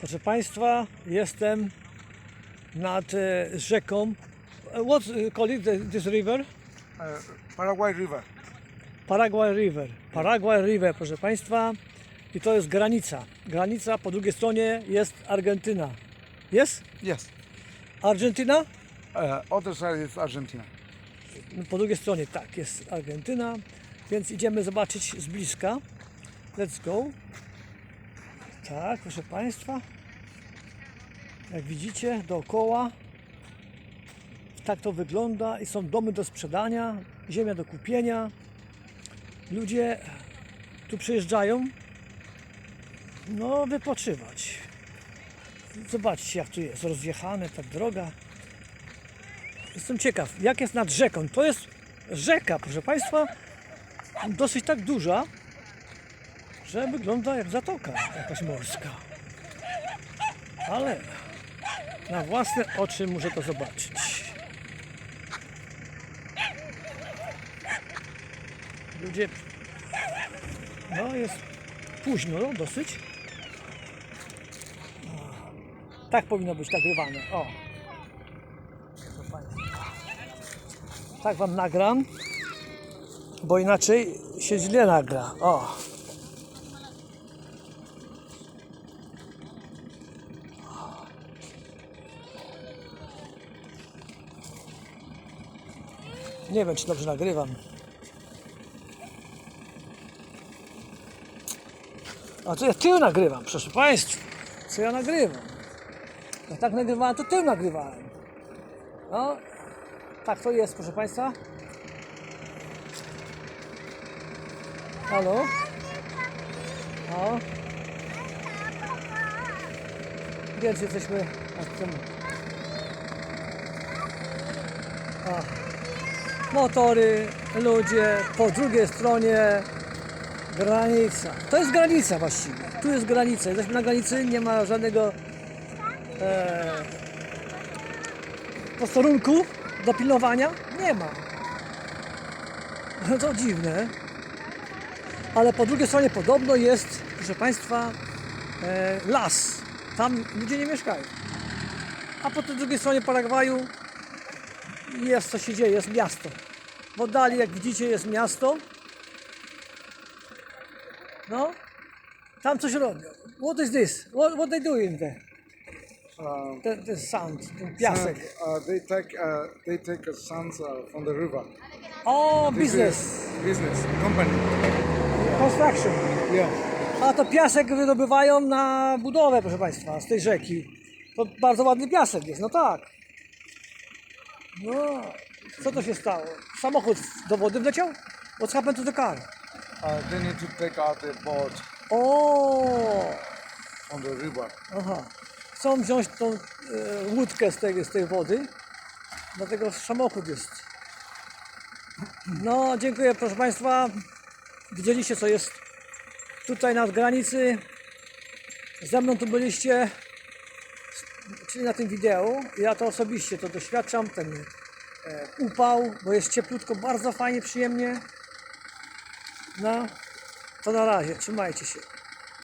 Proszę Państwa, jestem nad e, rzeką. e, What call it the- this river? Paraguay River. Paraguay River. Paraguay River, proszę Państwa. I to jest granica. Granica, po drugiej stronie jest Argentyna. Jest? Yes. Argentyna? Uh, other side is Argentina. No, Po drugiej stronie tak, jest Argentyna, więc idziemy zobaczyć z bliska. Let's go. Tak, proszę Państwa. Jak widzicie, dookoła tak to wygląda i są domy do sprzedania, ziemia do kupienia. Ludzie tu przyjeżdżają, no wypoczywać. Zobaczcie jak tu jest rozjechane, ta droga. Jestem ciekaw, jak jest nad rzeką. To jest rzeka, proszę Państwa, dosyć tak duża, że wygląda jak zatoka jakaś morska. Ale na własne oczy muszę to zobaczyć. Ludzie, no jest późno no, dosyć. Tak powinno być nagrywane. O. Tak Wam nagram, bo inaczej się źle nagra. O. Nie wiem, czy dobrze nagrywam. A to ja tył nagrywam, proszę Państwa. Co ja nagrywam? Jak tak nagrywałem, to tył nagrywałem. No, tak to jest, proszę Państwa. Halo? O. Więc jesteśmy na tym. Motory, ludzie, po drugiej stronie granica. To jest granica właściwie. Tu jest granica. Jesteśmy na granicy, nie ma żadnego e, posterunku do pilnowania? Nie ma. No to dziwne. Ale po drugiej stronie podobno jest, proszę Państwa, e, las. Tam ludzie nie mieszkają. A po tej drugiej stronie Paragwaju jest co się dzieje, jest miasto. W oddali, jak widzicie, jest miasto. No, tam coś robią. What is this? What, what they doing there? Uh, Ten, ten sound, ten piasek. uh, they take uh, they take uh, sands uh, from the river. O, This biznes, is business company. construction. Yeah. A to piasek wydobywają na budowę, proszę Państwa, z tej rzeki. To bardzo ładny piasek jest, no tak. No, co to się stało? Samochód do wody wleciał? What's happened to the car? Uh, they need to take out the boat O, from the river. aha. Chcą wziąć tą e, łódkę z tej, z tej wody, dlatego samochód jest. No, dziękuję proszę Państwa. Widzieliście co jest tutaj na granicy. Ze mną tu byliście, czyli na tym wideo. Ja to osobiście to doświadczam, ten e, upał, bo jest cieplutko, bardzo fajnie, przyjemnie. No, to na razie, trzymajcie się.